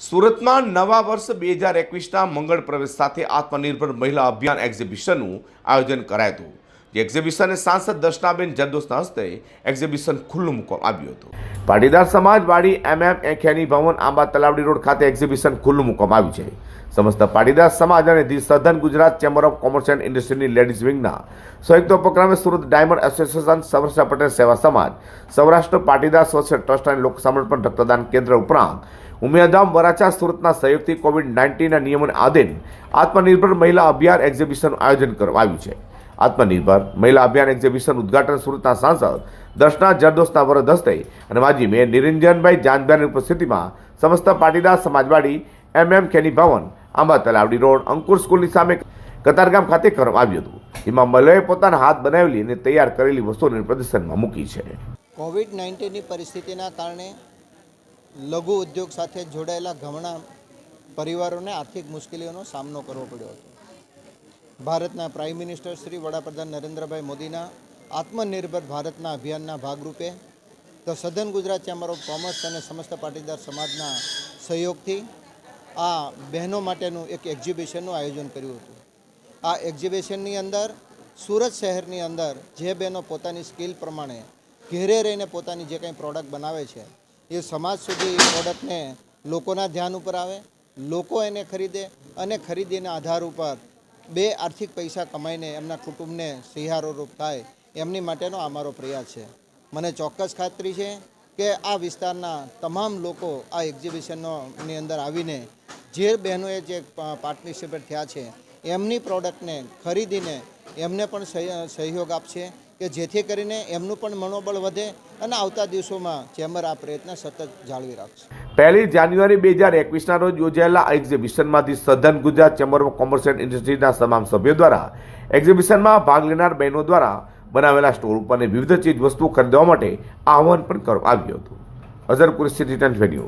સુરતમાં નવા વર્ષ બે હજાર એકવીસના મંગળ પ્રવેશ સાથે આત્મનિર્ભર મહિલા અભિયાન એક્ઝિબિશનનું આયોજન કરાયું હતું, જે એક્ઝિબિશનને સાંસદ દર્શનાબેન જરદોસના હસ્તે એક્ઝિબિશન ખુલ્લું મૂકવામાં આવ્યું હતું. પાટીદાર સમાજવાડી એમ એમ એખેની ભવન આંબા તલાવડી રોડ ખાતે એક્ઝિબિશન ખુલ્લું મૂકવામાં આવ્યું છે. સમસ્ત પાટીદાર સમાજ અને the Southern Gujarat Chamber of Commerce and ઇન્ડસ્ટ્રીની ladies વિંગના સંયુક્ત ઉપક્રમે સુરત ડાયમંડ એસોસિએશન સૌરાષ્ટ્ર પટેલ સેવા સમાજ, સૌરાષ્ટ્ર પાટીદાર સોશિયલ ટ્રસ્ટ અને લોકસમર્પણ રક્તદાન કેન્દ્ર ઉપરાંત ઉમિયાધામ વરાછા સુરતના સહયોગથી કોવિડ નાઇન્ટીનના નિયમોને આધીન આત્મનિર્ભર મહિલા અભિયાન એક્ઝિબિશનનું આયોજન કરવામાં આવ્યું છે. આત્મનિર્ભર મહિલા અભિયાન એક્ઝિબિશન ઉદ્ઘાટન સુરતના સાંસદ દર્શના જરદોસના વરદ હસ્તે અને માજી મેયર નિરંજનભાઈ જાનભાઈની ઉપસ્થિતિમાં સમસ્ત પાટીદાર સમાજવાડી એમ એમ ખેની ભવન આંબા તલાવડી રોડ, અંકુર સ્કૂલની સામે કતારગામ ખાતે કરવામાં આવ્યું હતું. જેમાં મહિલાએ પોતાના હાથ બનાવેલી અને તૈયાર કરેલી વસ્તુઓને પ્રદર્શનમાં મૂકી છે. કોવિડ નાઇન્ટીનની પરિસ્થિતિના કારણે લઘુ ઉદ્યોગ સાથે જોડાયેલા ઘણા પરિવારોને આર્થિક મુશ્કેલીઓનો સામનો કરવો પડ્યો હતો. ભારતના પ્રાઇમ મિનિસ્ટર શ્રી વડાપ્રધાન નરેન્દ્રભાઈ મોદીના આત્મનિર્ભર ભારતના અભિયાનના ભાગરૂપે તો સધન ગુજરાત ચેમ્બર ઓફ કોમર્સ અને સમસ્ત પાટીદાર સમાજના સહયોગથી આ બહેનો માટેનું એક એક્ઝિબિશનનું આયોજન કર્યું હતું. આ એક્ઝિબિશનની અંદર સુરત શહેરની અંદર જે બહેનો પોતાની સ્કિલ પ્રમાણે ઘેરે રહીને પોતાની જે કંઈ પ્રોડક્ટ બનાવે છે એ સમાજ સુધી પ્રોડક્ટને લોકોના ધ્યાન ઉપર આવે, લોકો એને ખરીદે અને ખરીદીના આધાર ઉપર બે આર્થિક પૈસા કમાઈને એમના કુટુંબને સહિયારોરૂપ થાય, એમની માટેનો અમારો પ્રયાસ છે. મને ચોક્કસ ખાતરી છે કે આ વિસ્તારના તમામ લોકો આ એક્ઝિબિશનની અંદર આવીને જે બહેનોએ જે પાર્ટનરશિપ થયા છે, એમની પ્રોડક્ટને ખરીદીને એમને પણ સહય- સહયોગ આપશે કે જેથી કરીને એમનું પણ મનોબળ વધે અને આવતા દિવસોમાં ચેમ્બર આ પ્રયત્ન સતત જાળવી રાખશે. પહેલી જાન્યુઆરી બે હજાર એકવીસના રોજ યોજાયેલા એક્ઝિબિશનમાંથી Southern Gujarat Chamber of Commerce and ઇન્ડસ્ટ્રીના તમામ સભ્યો દ્વારા એક્ઝિબિશનમાં ભાગ લેનાર બહેનો દ્વારા બનાવેલા સ્ટોર ઉપરની વિવિધ ચીજ વસ્તુઓ ખરીદવા માટે આહવાન પણ કરવામાં આવ્યું હતું. Azhar Qureshi return venue